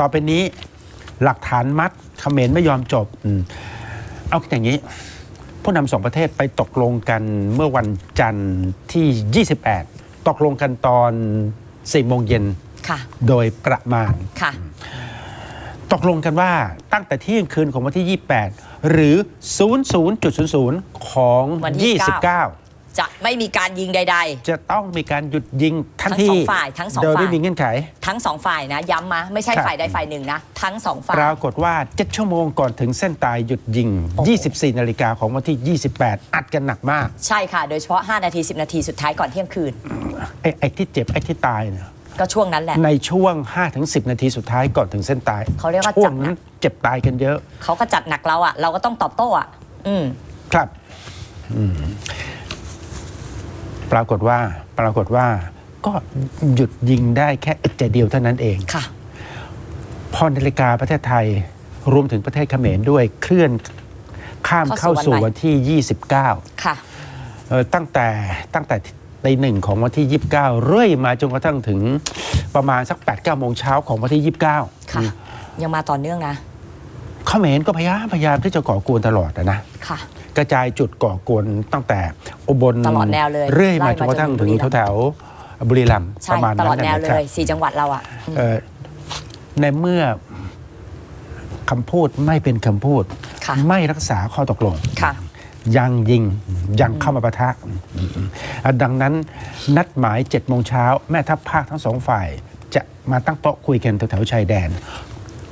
ต่อไปนี้ หลักฐานมัดเขมรไม่ยอมจบอืมเอาอย่างนี้ ผู้นำสองประเทศไปตกลงกันเมื่อวันจันทร์ที่ 28 ตกลงกันตอน4โมงเย็นค่ะ โดยประมาณ ค่ะ ตกลงกันว่าตั้งแต่เที่ยงคืนของวันที่ 28 หรือ 00.00 ของ วันที่ 29 จะไม่มีการยิงใด จะต้องมีการหยุดยิงทันทั้งทีสองฝ่ายทั้งสองโดยฝ่ายไม่มีเงื่อนไข ๆ ทั้งสองฝ่ายนะ ย้ำมาไม่ใช่ครับ ฝ่ายใดฝ่ายหนึ่งนะ ทั้งสองฝ่าย ปรากฏว่า 7 ชั่วโมงก่อนถึงเส้นตายหยุดยิงโอ้โห24 นาฬิกาของวันที่ 28 อัดกันหนักมาก ใช่ค่ะ โดยเฉพาะ 5 นาที 10 นาทีสุดท้ายก่อนเที่ยงคืน ไอ้ไอ้ที่เจ็บ ไอ้ที่ตายเนี่ยก็ช่วงนั้นแหละ ในช่วง 5-10 นาทีสุดท้ายก่อนถึงเส้นตายเขาเรียกว่าช่วจังบหนันั้ก นเจ็บตายกันเยอะ เขาก็จัดหนักเราอะเราก็ต้องตอบโต้อะอืม ครับอืม ปรากฏว่าปรากฏว่าก็หยุดยิงได้แค่อึดใจเดียวเท่านั้นเองค่ะ พอนาฬิกาประเทศไทยรวมถึงประเทศเขมรด้วยเคลื่อนข้ามเข้าสู่เข้าสู่วันใหม่วันที่ 29ค่ะ เอ่อตั้งแต่ตั้งแต่ในหนึ่งของวันที่ 29 เรื่อยมาจนกระทั่งถึงประมาณสัก8 9โมงเช้าของวันที่ 29ค่ะ ยังมาต่อเนื่องนะ เขมรก็พยายามพยายามที่จะก่อกวนตลอดอะนะ ค่ะ กระจายจุดก่อกวนตั้งแต่อุบลตลอดแนวเลยเรื่อยมาไล่จนกระทั่งมาจนถึถึงงแถวๆบุรีรัมย์ใช่ประมาณตนั้นลอดแนวนะเลครับยสี่จังหวัดเราอะอืมเอ่อในเมื่อคำพูดไม่เป็นคำพูดค่ะไม่รักษาข้อตกลงค่ะยังยิงยังเข้ามาปะทะอะดังนั้นนัดหมาย7จ็ดโมงเช้าแม่ทัพภาคทั้งสองฝ่าย จะมาตั้งโต๊ะคุยกันแถวๆชายแดน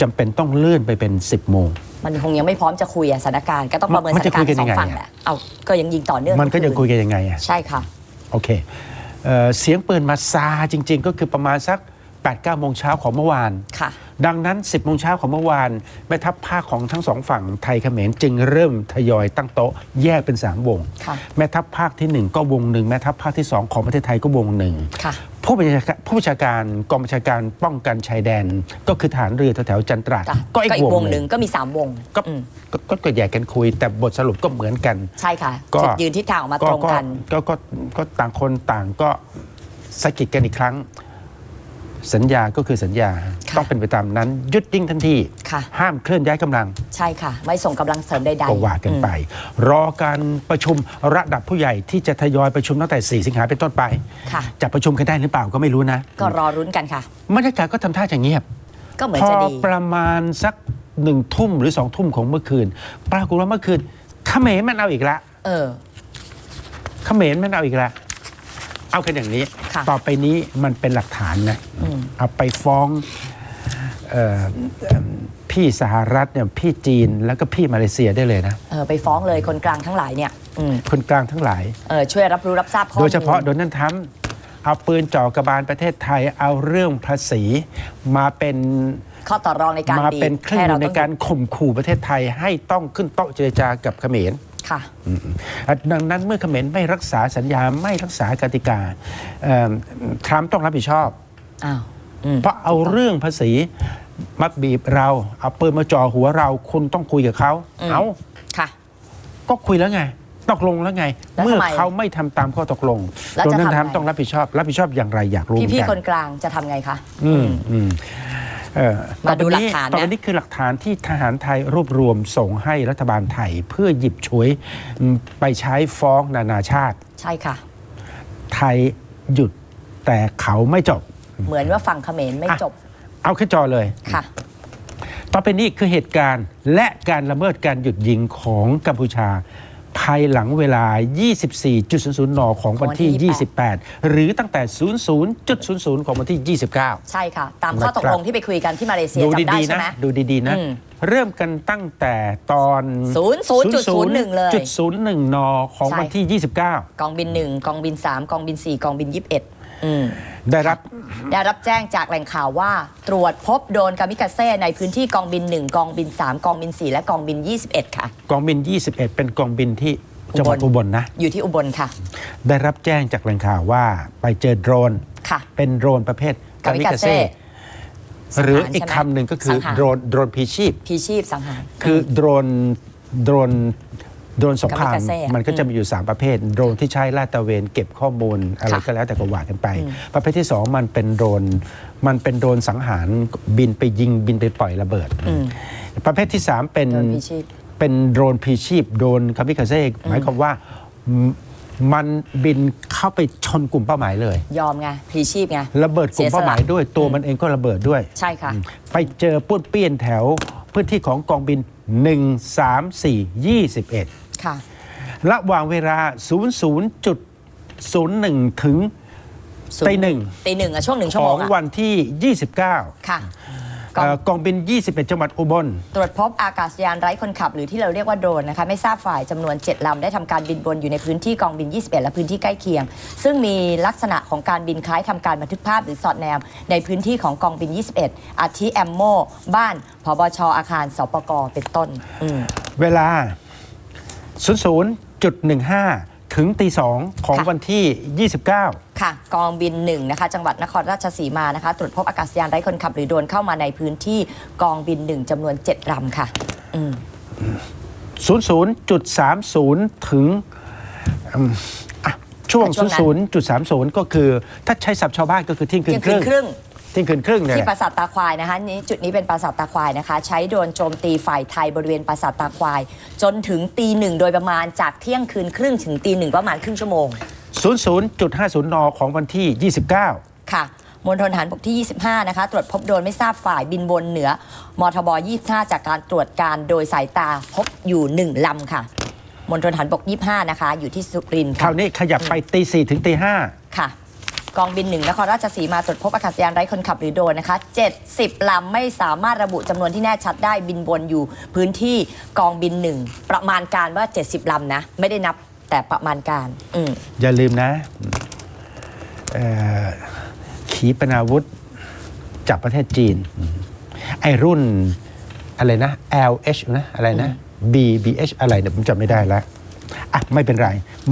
จำเป็นต้องเลื่อนไปเป็น 10บโมง มันคงยังไม่พร้อมจะคุยอะสถานการณ์ก็ต้องประเมินสมันถานจะการคุยกันณ์สองยังไง ฝั่งอะแหละเอาก็ยังยิงต่อเนื่องมันก็ยังคุยกันยังไงอะใช่ค่ะ โอเคเอ่อเสียงปืนมาซาจริง ๆ ก็คือประมาณสัก8 9โมงเช้าของเมื่อวาน ค่ะ ดังนั้น 10โมงเช้าของเมื่อวานแม่ทัพภาคของทั้งสองฝั่งไทยเขมรจึงเริ่มทยอยตั้งโต๊ะแยกเป็น 3 วง ค่ะ แม่ทัพภาคที่1 ก็วงหนึ่งแม่ทัพภาคที่ 2 ของประเทศไทยก็วงหนึ่งค่ะ ผู้บัญชาการ ผู้บัญชาการกองบัญชาการป้องกันชายแดน ก็คือฐานเรือแถวๆจันตราดจ้ะก็อีกอีกววงงหหนึ่นึ่งงก็มีสามวงก็อืมก็ก็ก็แยกกันคุย แต่บทสรุปก็เหมือนกัน ใช่ค่ะก็ จุดยืนทิศทางออกมาตรงกัน ก็ก็ก็ต่างคนต่างก็สะกิดกันอีกครั้ง สัญญาก็คือสัญญาค่ะ ต้องเป็นไปตามนั้นหยุดยิงทันทีค่ะ ห้ามเคลื่อนย้ายกำลังใช่ค่ะ ไม่ส่งกำลังเสริมใดๆก็ว่ากันไปอืมรอการประชุมระดับผู้ใหญ่ที่จะทยอยประชุมตั้งแต่ 4 สิงหาเป็นต้นไป ค่ะ จะประชุมกันได้หรือเปล่าก็ไม่รู้นะก็รอรุ้นกันค่ะ บรรยากาศก็ทำท่าจะเงียบ ก็เหมือนพอจะดีประมาณสักหนึ่งทุ่มหรือสองทุ่มของเมื่อคืน ปรากฏว่าเมื่อคืนเขมรมันเอาอีกละเออ เขมรมันเอาอีกละเอากันอย่างนี้ ค่ะ ต่อไปนี้มันเป็นหลักฐานนะ อืม เอาไปฟ้องเอ่อเอิ่มพี่สหรัฐเนี่ยพี่จีนแล้วก็พี่มาเลเซียได้เลยนะเออไปฟ้องเลยคนกลางทั้งหลายเนี่ยอืมคนกลางทั้งหลายเออช่วยรับรู้รับทราบข้อมูลโดยเฉพาะโดนัลด์ทรัมป์เอาปืนจ่อกระบาลประเทศไทยเอาเรื่องภาษีมาเป็นข้อต่อรองในการมาดีเป็นเครื่องให้มืเราอในต้องการข่มขู่ประเทศไทยให้ต้องขึ้นโต๊ะเจรจากับเขมรค่ะอะดังนั้นเมื่อเขมรไม่รักษาสัญญาไม่รักษากติกาเอิ่มทรัมป์ต้องรับผิดชอบอ้าวอืม เพราะเอาเรื่องภาษีมาบีบเรา เอาปืนมาจ่อหัวเรา คุณต้องคุยกับเขาอืมเอาค่ะ ก็คุยแล้วไงตกลงแล้วไงแล้วเมื่อทำไมเขาไม่ทำตามข้อตกลงแล้วโดจะนัลด์ทำทรัมป์ไงต้องรับผิดชอบ รับผิดชอบอย่างไรอยากรู้เหมือนพี่กัๆคนกลางจะทำไงคะอืมอืมเอ่อมาดูต่อไปหลักฐานนะต่อไปนี้คือหลักฐานที่ทหารไทยรวบรวมส่งให้รัฐบาลไทย เพื่อหยิบฉวยอืมไปใช้ฟ้องนานาชาติ ใช่ค่ะ ไทยหยุดแต่เขาไม่จบ เหมือนว่าฝั่งเขมรไม่อะจบ เอาขึ้นจอเลยค่ะ ต่อไปนี้คือเหตุการณ์และการละเมิดการหยุดยิงของกัมพูชา ภายหลังเวลา 24.00 น ของวันที่ของวันที่28 หรือตั้งแต่ 00.00 ของวันที่ 29 ใช่ค่ะ ตามข้อตกลงที่ไปคุยกันที่มาเลเซียดูจำได้ดีๆใช่นะไหมดูดีๆนะอืมเริ่มกันตั้งแต่ตอน 00.01 เลยจุดศูนย์หนึ่งนของใช่วันที่ 29 กองบินหนึ่งกองบินสามกองบินสี่กองบินยี่สิบเอ็ดอืม ได้รับได้รับแจ้งจากแหล่งข่าวว่า ตรวจพบโดรนกามิกาเซ่ในพื้นที่กองบิน 1 กองบิน 3 กองบิน 4 และกองบิน 21 ค่ะ กองบิน 21 เป็นกองบินที่จังหวัดอุอุบบลลนะ อยู่ที่อุบลค่ะ ได้รับแจ้งจากแหล่งข่าวว่าไปเจอโดรนค่ะ เป็นโดรนประเภทกามิกาเซ่หรือสังหารอีกใช่ไหมคำหนึ่งก็คือสังหารโดรนโดรนพีชีพพีชีพสังหารคือโดรนโดรน โดรนสงครามกามิกาเซ่อะมันก็จะมีอยู่ 3 ประเภท โดรนที่ใช้ลาดตระเวนเก็บข้อมูลอะไรค่ะก็แล้วแต่ก็ว่ากันไป ประเภทที่ 2 มันเป็นโดรนมันเป็นโดรนสังหารบินไปยิงบินไปปล่อยระเบิด ประเภทที่ 3 เป็นโดรนพิชิตเป็นโดรนพลีชีพโดรนคามิคาเซ่หมายความว่ามันมันบินเข้าไปชนกลุ่มเป้าหมายเลย ยอมไงพลีชีพไงระเบิดกลุ่มเป้าหมายด้วยตัวมันเองก็ระเบิดด้วย ใช่ค่ะ ไปเจอป้วนเปี้ยนแถวพื้นที่ของกองบิน 1 3 4 21 ค่ะ ระหว่างเวลา 00.01 ถึงศูนย์ตีหนึ่งตีหนึ่งอะช่วงหนึ่งชั่ขวโมองงอะวันที่ 29ค่ะกอง เอ่อกองบิน 21 จังหวัดอุบล ตรวจพบอากาศยานไร้คนขับหรือที่เราเรียกว่าโดรนนะคะไม่ทราบฝ่ายจำนวน 7 ลำได้ทำการบินบนอยู่ในพื้นที่กองบิน 21 และพื้นที่ใกล้เคียง ซึ่งมีลักษณะของการบินคล้ายทำการบันทึกภาพหรือสอดแนม ในพื้นที่ของกองบิน 21 อาทิแอมโม บ้านพบชอาคารสปกเป็นต้นอืมเวลา 00.15 ถึงตีสองของค่ะ วันที่ 29 ค่ะ กองบินหนึ่งนะคะ จังหวัดนครราชสีมานะคะ ตรวจพบอากาศยานไร้คนขับหรือโดรนเข้ามาในพื้นที่กองบินหนึ่งจำนวน 7ลำค่ะ อืม 00.30 ถึงอืมอะช่วง ช่วงนั้น 00.30 ก็คือ ถ้าใช้ศัพท์ชาวบ้านก็คือเที่ยงคืเที่ยนงคคืรึ่นง ครึ่ง เที่ยงคืนครึ่งเนี่ยที่แหปละราสาทตาควายนะคะนี้จุดนี้เป็นปราสาทตาควายนะคะ ใช้โดรนโจมตีฝ่ายไทยบริเวณปราสาทตาควาย จนถึงตีหนึ่งโดยประมาณจากเที่ยงคืนครึ่งถึงตีหนึ่งประมาณครึ่งชั่วโมง 00.50 น ของวันที่ 29 ค่ะมณฑลทหารบกที่ 25 นะคะ ตรวจพบโดรนไม่ทราบฝ่ายบินบนเหนือ มทบ 25 จากการตรวจการโดยสายตาพบอยู่หนึ่งลำค่ะมณฑลทหารบก 25 นะคะ อยู่ที่สุรินทร์คค่ะราวนี้ขยับไปตีสี่ถึงตีห้าค่ะ กองบินหนึ่งนครราชสีมาตรวจพบอากาศยานไร้คนขับหรือโดรนนะคะ 70 ลำไม่สามารถระบุจำนวนที่แน่ชัดได้บินบนอยู่พื้นที่กองบินหนึ่งประมาณการว่า 70 ลำนะ ไม่ได้นับแต่ประมาณการ อืมอย่าลืมนะเอ่อขีปนาวุธจากประเทศจีน ไอรุ่นอะไรนะ LH นะ อะไรนะ BBH อะไรเนี่ยผมจำไม่ได้แล้ว อะไม่เป็นไร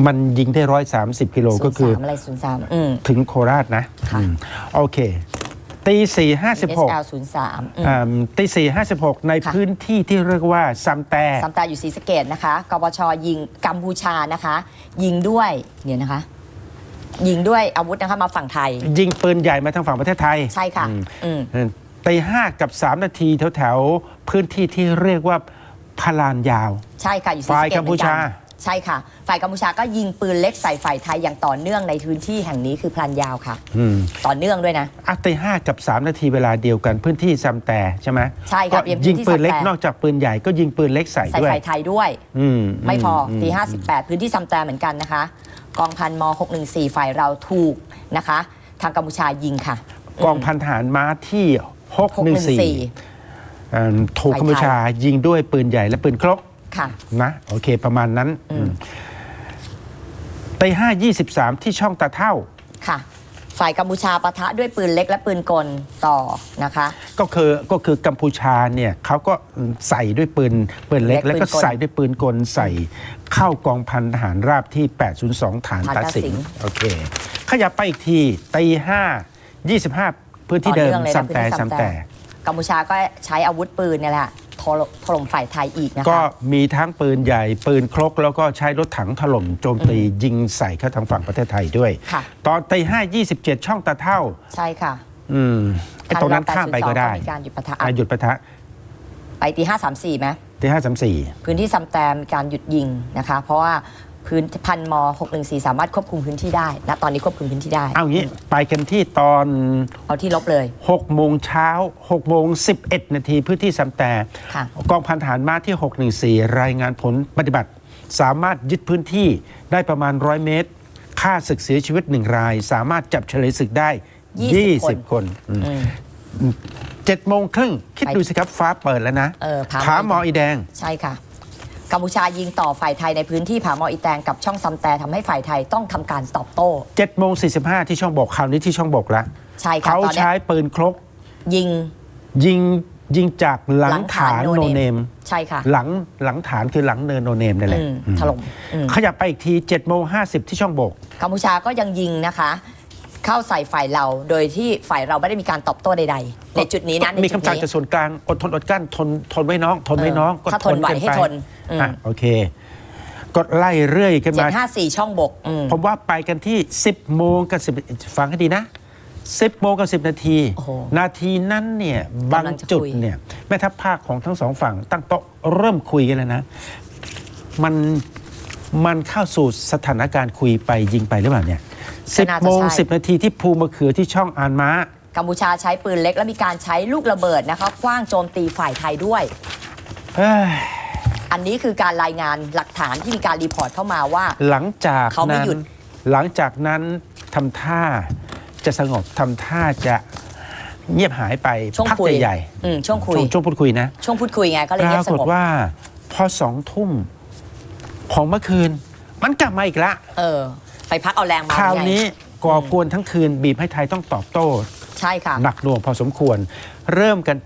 มันยิงได้ร้อยสามสิบกิโลก็คือ03อะไร03อืม ถึงโคราชนะค่ะ อืมโอเค ตีสี่ห้าสิบหก SL 03อืม ตีสี่ห้าสิบหกในค่ะ พื้นที่ที่เรียกว่าซัมแต่ซัมตาอยู่ศรีสะเกดนะคะกบชยิงกัมพูชานะคะ ยิงด้วยเนี่ยนะคะ ยิงด้วยอาวุธนะคะมาฝั่งไทย ยิงปืนใหญ่มาทางฝั่งประเทศไทยใช่ค่ะ อืมอืมตีห้ากับสามนาทีแถวแถวๆ พื้นที่ที่เรียกว่าพลานยาว ใช่ค่ะ อยู่ศรีสะฝ่ายเกดกัมพูชาเหอนน ใช่ค่ะ ฝ่ายกัมพูชาก็ยิงปืนเล็กใส่ฝ่ายไทยอย่างต่อเนื่องในพื้นที่แห่งนี้คือพลันยาวค่ะ อืมต่อเนื่องด้วยนะอะตีห้ากับสามนาทีเวลาเดียวกันพื้นที่ซัมแต่ใช่ไหมใช่ครับก็ยังพื้นที่ยิงปืนเล็กซัมแต่นอกจากปืนใหญ่ก็ยิงปืนเล็กใส่ใส่ด้วย ฝ่ายไทยด้วย อืมไม่พออมตี58พื้นที่ซัมแตเหมือนกันนะคะ กองพันม614 ฝ่ายเราถูกนะคะ ทางกัมพูชายิงค่ะกองพันทหารม้าที่หกหนึ่งสี่614เอ่อถูกฝ่ายไทยกัมพูชายิงด้วยปืนใหญ่และปืนครก ค่ะ นะโอเคประมาณนั้นตีห้ายี่สิบสามที่ช่องตาเท่า ค่ะ ฝ่ายกัมพูชาปะทะด้วยปืนเล็กและปืนกลต่อนะคะ ก็คือก็คือกัมพูชาเนี่ยเขาก็ใส่ด้วยปืนปืนเล็ก เล็กแล้วก็ปืนกลใส่ด้วยปืนกลใส่เข้ากองพันทหารราบที่ 802 ฐานฐานตาตาสิสิงงโอเค ขยับไปอีกทีตีห้ายี่สิบห้าพื้นที่เดิมต่อเนื่องเลยนะซ้ำแต่พื้นที่ซ้ำแต่ กัมพูชาก็ใช้อาวุธปืนเนี่ยแหละ ถล่มถล่มฝ่ายไทยอีกนะก็คะ มีทั้งปืนใหญ่ ปืนครก แล้วก็ใช้รถถังถล่มโจมตียิงใส่เข้าทางฝั่งประเทศไทยด้วย ค่ะ ตอนตีห้ายี่สิบเจ็ดช่องตาเท่า ใช่ค่ะอืมไอ้ตรงนั้นข้ามไปก็ได้มีการหยุดปะทะอะหยุดปะทะไปตีห้าสามสี่ไหม ตีห้าสามสี่ พื้นที่ซัมแตมมีการหยุดยิงนะคะ เพราะว่า พื้นพันม614 สามารถควบคุมพื้นที่ได้ณตอนนี้ควบคุมพื้นที่ได้ เอางี้ไปกันที่ตอนเอาที่ลบเลย6โมงเช้า6โมง11 นาทีพื้นที่สำแต่ค่ะกองพันทหารม้าที่ 614 รายงานผลปฏิบัติ สามารถยึดพื้นที่ได้ประมาณ 100 เมตรฆ่าศึกเสียชีวิตหนึ่งราย สามารถจับเฉลยศึกได้ 20 20คนอืมอืมเจ็ดโมงครึ่งคิดไปดูสิครับฟ้าเปิดแล้วนะเออผาผาหมออีแดงใช่ค่ะ กัมพูชายิงต่อฝ่ายไทยในพื้นที่ผาหมออีแตงกับช่องซัมแตทำให้ฝ่ายไทยต้องทำการตอบโต้7โมง45ที่ช่องบอกคราวนี้ที่ช่องบอกแล้วใช่ค่ะเขาตอนเนี้ย ใช้ปืนครก ยิงยิงยิงจากหลังหลังฐาฐานนโนโนเนเนมมใช่ค่ะหลังหลังฐานคือหลังเนินโนเนมนั่นแหละอืมอืมถล่มอืมขยับไปอีกที7โมง50ที่ช่องโบก กัมพูชาก็ยังยิงนะคะ เข้าใส่ฝ่ายเรา โดยที่ฝ่ายเราไม่ได้มีการตอบโต้ใดๆ ในจุดนี้นะในมีจุดคำสั่งนี้ จากส่วนกลางอดทนอดกลั้นทนทนไว้น้อง ทนไว้น้องเออถ้าทนไหวกัให้ทนอืม อะโอเค ก็ไล่เรื่อยกันเจ็มาดห้าสี่ช่องบกอืมผมว่าไปกันที่ 10 โมงกับ10ฟังให้ดีนะ 10 โมงกับ 10 นาที โอ้โหนาทีนั้นเนี่ยบางกำลังจะจุดคุยเนี่ยแม่ทัพภาคของทั้งสองฝั่ง ตั้งโต๊ะเริ่มคุยกันแล้วนะ มันมันเข้าสู่สถานการณ์คุยไปยิงไปหรือเปล่าเนี่ย 10โมง10นาทีที่ภูมะเขือที่ช่องอานม้า กัมพูชาใช้ปืนเล็กและมีการใช้ลูกระเบิดนะคะคว้างโจมตีฝ่ายไทยด้วยเอ้ยอันนี้คือการรายงานหลักฐานที่มีการรีพอร์ตเข้ามาว่า หลังจากเขาไม่นั้นหยุดหลังจากนั้นทำท่าจะสงบทำท่าจะเงียบหายไปช่วงพักคุยใหญ่อืมช่วงๆคุยช่วงช่วงพูดคุยนะ ช่วงพูดคุยไงก็เลยปเงียราบสกฏงบว่า พอสองทุ่มของเมื่อคืน มันกลับมาอีกละเออ ไปพักเอาแรงมาคราวไงนี้ก่อกวนทั้งคืนบีบให้ไทยต้องตอบโต้ ใช่ค่ะ หนักหน่วงพอสมควร เริ่มกัน